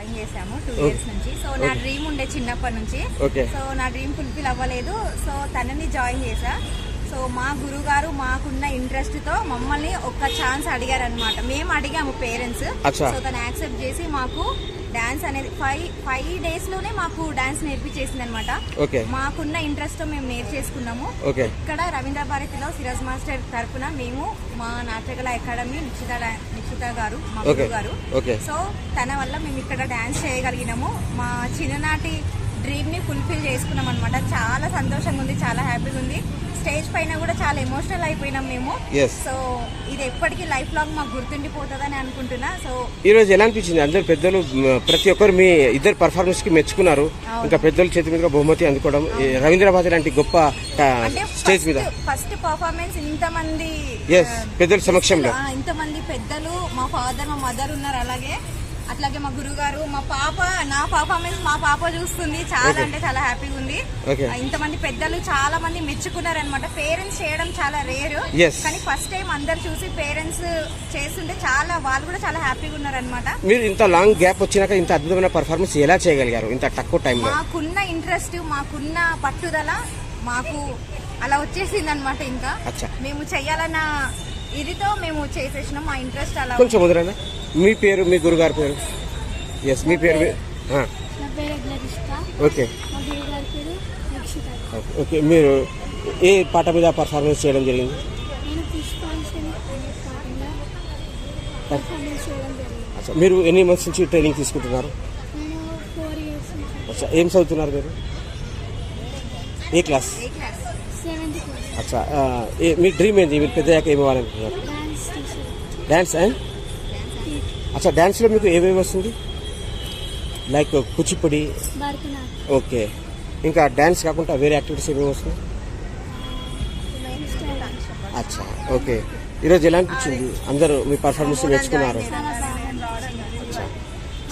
Join చేశాము two. Years నుంచి. So నా. డ్రీమ్ ఉండే చిన్నప్పటి నుంచి. సో నా డ్రీమ్ ఫుల్ఫిల్ అవ్వలేదు. సో తనని జాయిన్ చేశా. సో మా గురువు గారు మాకున్న ఇంట్రెస్ట్తో మమ్మల్ని ఒక్క ఛాన్స్ అడిగారు అనమాట మేము అడిగాము పేరెంట్స్. సో తను యాక్సెప్ట్ చేసి మాకు డాన్స్ అనేది ఫైవ్ ఫైవ్ డేస్లోనే మాకు డాన్స్ నేర్పించేసింది అనమాట మాకున్న ఇంట్రెస్ట్తో మేము నేర్చేసుకున్నాము. ఇక్కడ రవీంద్ర భారతిలో సిరాజ్ మాస్టర్ తరపున మేము మా నాట్యకళ అకాడమీ నిక్షిత నిక్షిత గారు మా గారు సో తన వల్ల మేము ఇక్కడ డాన్స్ చేయగలిగినాము. మా చిన్ననాటి డ్రీమ్ని ఫుల్ఫిల్ చేసుకున్నాం అనమాట చాలా సంతోషంగా ఉంది చాలా హ్యాపీగా ఉంది. స్టేజ్ పైన కూడా చాలా ఎమోషనల్ అయిపోయినాం మేము. సో ఇది ఎప్పటికీ లైఫ్ లాంగ్ మాకు గుర్తుండిపోతుందని అనుకుంటున్నా. సో ఈ రోజు ఎలా అనిపించింది? అందరు పెద్దలు ప్రతి ఒక్కరు మీ ఇద్దరు పర్ఫార్మెన్స్కి మెచ్చుకున్నారు. ఇంకా పెద్దల చేతి మీదుగా బహుమతి అందుకోవడం రవీంద్రబాద్ లాంటి గొప్ప స్టేజ్ మీద. ఫస్ట్ పర్ఫార్మెన్స్ ఇంతమంది పెద్దల సమక్షంలో. ఇంతమంది పెద్దలు మా ఫాదర్ మా మదర్ ఉన్నారు అలాగే. అట్లాగే మా గురువు గారు మా పాప నా పర్ఫార్మెన్స్ మా పాప చూస్తుంది. చాలా. అంటే చాలా హ్యాపీగా ఉంది. ఇంతమంది పెద్దలు చాలా మంది మెచ్చుకున్నారు అనమాట పేరెంట్స్ చేయడం చాలా రేర్. కానీ ఫస్ట్ టైం అందరు చూసి పేరెంట్స్ చేస్తుంటే చాలా వాళ్ళు కూడా చాలా హ్యాపీగా ఉన్నారు అనమాట మీరు ఇంత లాంగ్ గ్యాప్ వచ్చినాక ఇంత అద్భుతమైన పర్ఫార్మెన్స్ ఎలా చేయగలిగారు ఇంత తక్కువ టైంలో మాకున్న ఇంట్రెస్ట్ మాకున్న పట్టుదల మాకు అలా వచ్చేసింది అనమాట ఇంకా. మేము చెయ్యాలన్న ఇదితో మేము చేసేసినాం. మా ఇంట్రెస్ట్ అలా కొంచెం మీ పేరు మీ గురుగారి పేరు? ఎస్ మీ పేరు ఓకే. ఓకే. ఓకే మీరు ఏ పాట మీద పర్ఫార్మెన్స్ చేయడం జరిగింది? మీరు ఎన్ని మంత్స్ నుంచి ట్రైనింగ్ తీసుకుంటున్నారు? అచ్చా ఏం చదువుతున్నారు మీరు? ఏ క్లాస్ అచ్చా మీ డ్రీమ్ ఏంది? మీరు పెద్దయ్యాక ఏమి టీచర్ డ్యాన్స్ అండ్ అచ్చా డ్యాన్స్లో మీకు ఏమేమి వస్తుంది? లైక్ కూచిపూడి. ఓకే ఇంకా డ్యాన్స్ కాకుండా వేరే యాక్టివిటీస్ ఏమేమి వస్తుంది అచ్చా ఓకే ఈరోజు ఎలా అనిపించింది అందరూ మీ పర్ఫార్మెన్స్ అచ్చా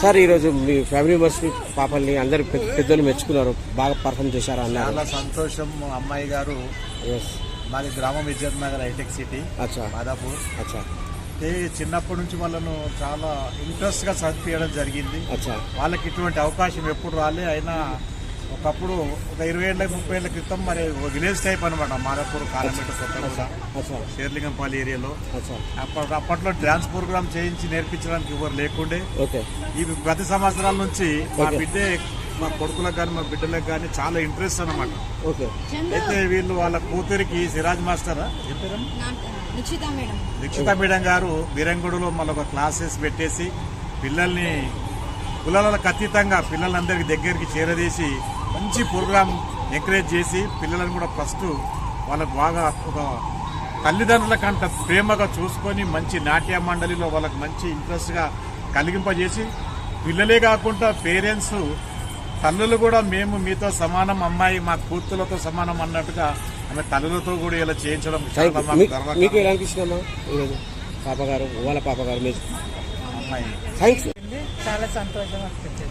సార్ ఈరోజు మీ ఫ్యామిలీ మెంబర్స్ మీ పాపల్ని అందరు పెద్ద- పెద్దలు మెచ్చుకున్నారు. బాగా పర్ఫామ్ చేశారు అన్నారు. చాలా సంతోషం అమ్మాయి గారు. మాది గ్రామం ఇజ్జత్ నగర్ హైటెక్ సిటీ అచ్చా. మాదాపూర్. అచ్చా. అయితే చిన్నప్పటి నుంచి వాళ్ళను చాలా ఇంట్రెస్ట్గా చదివించడం జరిగింది. వాళ్ళకి ఇటువంటి అవకాశం ఎప్పుడు రాలే. అయినా ఒకప్పుడు ఒక ఇరవై ఏళ్ళ ముప్పై ఏళ్ళ క్రితం మరి ఒక విలేజ్ టైప్ అనమాట మాదాపూర్ కాలమేట కొత్తగూడ షేర్లింగంపల్లి ఏరియాలో. అప్పటి అప్పట్లో డాన్స్ ప్రోగ్రామ్ చేయించి నేర్పించడానికి ఎవరు లేకుండే. ఈ పది సంవత్సరాల నుంచి మా. బిడ్డే మా కొడుకులకు కానీ మా బిడ్డలకు కానీ చాలా ఇంట్రెస్ట్ అన్నమాట. ఓకే. అయితే వీళ్ళు వాళ్ళ కూతురికి Siraj master? Nischitha madam. Dikshitha madam garu బీరంగుడులో మళ్ళీ ఒక క్లాసెస్ పెట్టేసి పిల్లల్ని కులాలకు అతీతంగా పిల్లలందరికి దగ్గరికి చేరదీసి మంచి ప్రోగ్రామ్ ఎంకరేజ్ చేసి పిల్లలను కూడా ఫస్ట్ వాళ్ళకు బాగా ఒక తల్లిదండ్రుల కంట ప్రేమగా చూసుకొని మంచి నాట్య మండలిలో వాళ్ళకి మంచి ఇంట్రెస్ట్గా కలిగింపజేసి పిల్లలే కాకుండా పేరెంట్స్ తల్లులు కూడా మేము మీతో సమానం అమ్మాయి మా కూతులతో సమానం అన్నట్టుగా ఆమె తల్లులతో కూడా ఇలా చేయించడం థ్యాంక్ చాలా యూ మాకు మీకు గర్వకారణం. మీకు ఎలా అనిపిస్తుందమ్మా ఈరోజు పాప గారు వాళ్ళ పాప గారు మీరు అమ్మాయి. థ్యాంక్స్ చాలా సంతోషం వస్తుంది